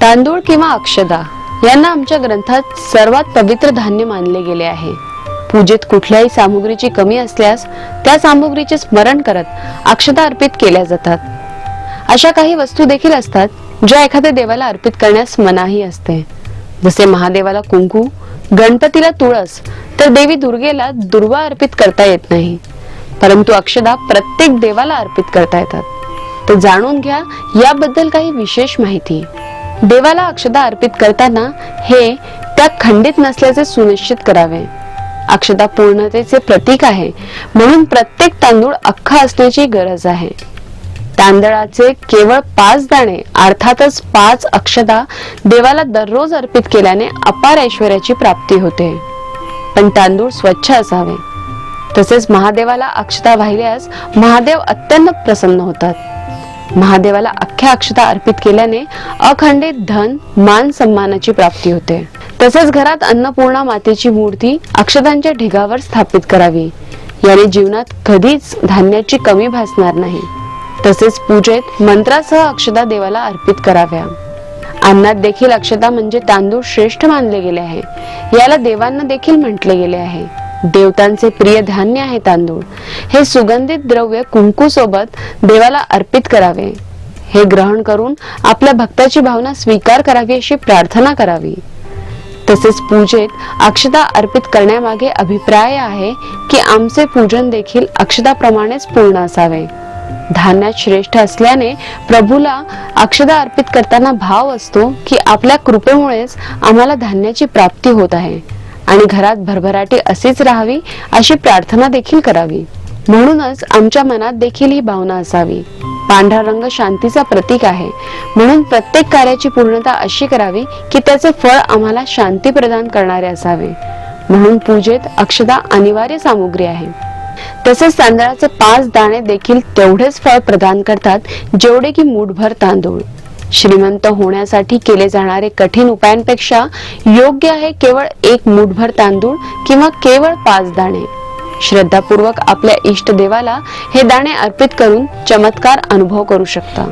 तांदूळ किंवा अक्षदा यांना आमच्या ग्रंथात सर्वात पवित्र धान्य मानले गेले आहे. पूजेत कुठल्याही सामुग्रीची कमी असल्यास त्या सामुग्रीचे स्मरण करत अक्षदा अर्पित केल्या जातात. अशा काही वस्तू देखील असतात ज्या एखाद्या देवाला अर्पित करण्यास मनाही असते. जसे महादेवाला कुंकू गणपतीला तुळस तर देवी दुर्गेला दुर्वा अर्पित करता येत नाही. परंतु अक्षदा प्रत्येक देवाला अर्पित करता येतात. तर जाणून घ्या याबद्दल काही विशेष माहिती. देवाला अक्षता अर्पित करताना हे त्या खंडित नसल्याचे सुनिश्चित करावे. अक्षता पूर्णतेचे प्रतीक आहे म्हणून प्रत्येक तांदूळ अख्खा असण्याची गरज आहे. तांदळाचे केवळ पाच दाणे अर्थातच पाच अक्षता देवाला दररोज अर्पित केल्याने अपार ऐश्वर्याची प्राप्ती होते. पण तांदूळ स्वच्छ असावे. तसेच महादेवाला अक्षता वाहिल्यास महादेव अत्यंत प्रसन्न होतात. महादेवाला मुख्य अक्षता अर्पित केल्याने अखंडित धन मान सन्मानाची प्राप्ती होते. तसेच घरात अन्नपूर्णा मातेची मूर्ती अक्षतांच्या ढिगावर स्थापित करावी. याने जीवनात कधीच धान्याची कमी भासणार नाही. तसेच पूजेत मंत्रासह अक्षता देवाला अर्पित कराव्या. अन्नात देखील अक्षता म्हणजे तांदूळ श्रेष्ठ मानले गेले आहे. याला देवांना देखील म्हटले गेले आहे. देवतांचे प्रिय धान्य आहे तांदूळ. हे सुगंधित द्रव्य कुंकू सोबत देवाला अर्पित करावे. हे ग्रहण करून आपल्या भक्ताची भावना स्वीकार करावी अशी प्रार्थना करावी. तसेच पूजेत अक्षता अर्पित करण्यामागे अभिप्राय आहे की आमचे पूजन देखील अक्षताप्रमाणेच पूर्ण असावे. धान्यात श्रेष्ठ असल्याने प्रभूला अक्षदा अर्पित करताना भाव असतो की आपल्या कृपेमुळेच आम्हाला धान्याची प्राप्ती होत आहे आणि घरात भरभराटी असेच राहावी अशी प्रार्थना देखील करावी. म्हणूनच आमच्या मनात देखील ही भावना असावी. पांढरा रंग शांतीचा प्रतीक आहे. म्हणून प्रत्येक कार्याची पूर्णता अशी करावी की त्याचे फळ आम्हाला शांती प्रदान करणारे असावे. म्हणून पूजेत अक्षदा अनिवार्य सामुग्री आहे. तसेच तांदळाचे पाच दाणे देखील तेवढेच फळ प्रदान करतात जेवढे की मूठभर तांदूळ. श्रीमंत होण्यासाठी केले जाणारे कठीण उपायांपेक्षा योग्य आहे केवळ एक मूठभर तांदूळ किंवा केवळ पाच दाणे. श्रद्धापूर्वक आपल्या इष्ट देवाला हे दाणे अर्पित करून चमत्कार अनुभव करू शकता.